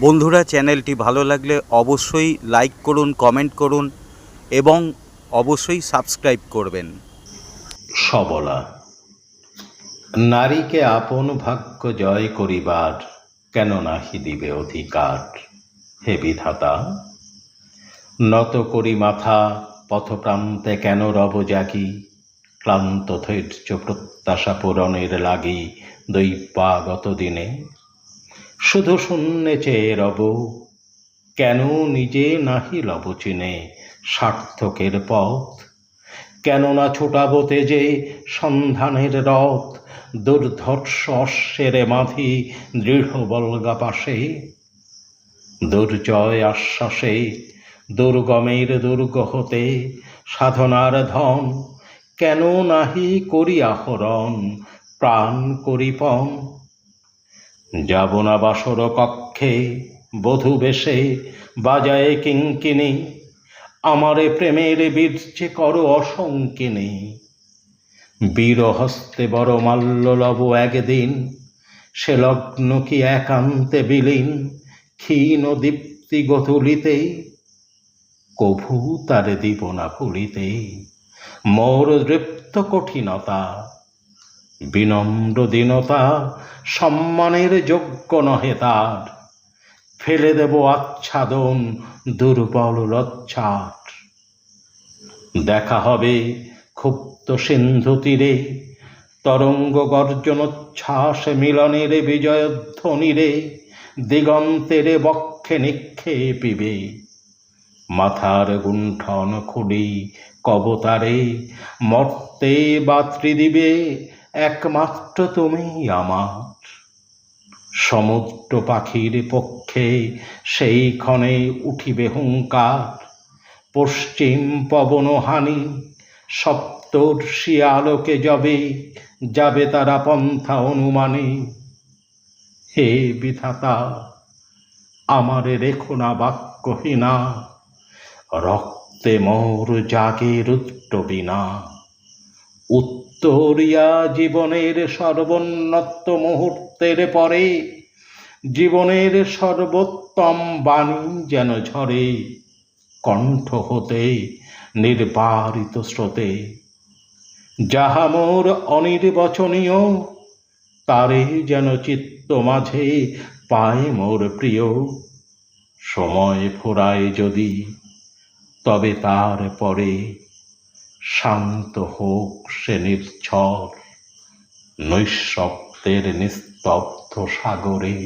বন্ধুরা, চ্যানেলটি ভালো লাগলে অবশ্যই লাইক করুন, কমেন্ট করুন এবং অবশ্যই সাবস্ক্রাইব করবেন। সবলা, নারীকে আপন ভাগ্য জয় করিবার কেন নাহি দিবে অধিকার? হে বিধাতা, নত করি মাথা, পথপ্রান্তে কেন রব জাগি? ক্লান্ত ধৈর্য প্রত্যাশা পূরণের লাগি দৈপাগত দিনে। শুধু শূন্যে চেয়ে রব, কেন নিজে নাহি লব চিনে সার্থকের পথ? কেননা ছোটাবো তেজে সন্ধানের রথ? দুর্ধর্ষ অশ্বেরে মাধি দৃঢ় বলগা পাশে। দুর্জয় আশ্বাসে দুর্গমের দুর্গ হতে সাধনার ধন কেন নাহি করি আহরণ? প্রাণ করিপন যাব না বাসর কক্ষে, বধূ বেশে, বাজায় কিঙ্কিনী আমারে প্রেমের বীর্যে করো অসংকিনী বীর হস্তে বড় মাল্য লব একদিন, সে লগ্ন কি একান্তে বিলীন, ক্ষীণ দীপ্তি গতুলিতে কভু তারে দিব না ভুলিতে মোর দৃপ্ত কঠিনতা, বিনম্র দীনতা, সম্মানের যোগ্য নহে তার। ফেলে দেব আচ্ছাদন, দুর্বল লজ্জার দেখা হবে ক্ষুব্ধ সিন্ধু তীরে, তরঙ্গ গর্জনোচ্ছ্বাস মিলনের বিজয়ধ্বনিরে, দিগন্তেরে বক্ষে নিক্ষেপিবে। মাথার গুণ্ঠন খুলি কবতারে মর্তে বাত্রি দিবে একমাত্র তুমি আমার। সমুদ্র পাখির পক্ষে সেই ক্ষণে উঠিবে হুঙ্কার। পশ্চিম পবন হানি সপ্তর্ষি আলোকে যাবে যাবে তারা পন্থা অনুমানে। হে বিধাতা, আমারে রেখো না বাক্যহীনা, রক্তে মোর জাগে রুদ্র বিনা উত্তরিয়া জীবনের সর্বোন্নত মুহূর্তের পরে জীবনের সর্বোত্তম বাণী যেন ঝরে কণ্ঠ হতে নির্বারিত স্রোতে। যাহা মোর অনির্বচনীয়, তারে যেন চিত্ত মাঝে পায় মোর প্রিয়। সময় ফোরায় যদি তবে তার পরে শান্ত হোক সে নির্ঝর নৈশব্দের নিস্তব্ধ সাগরে।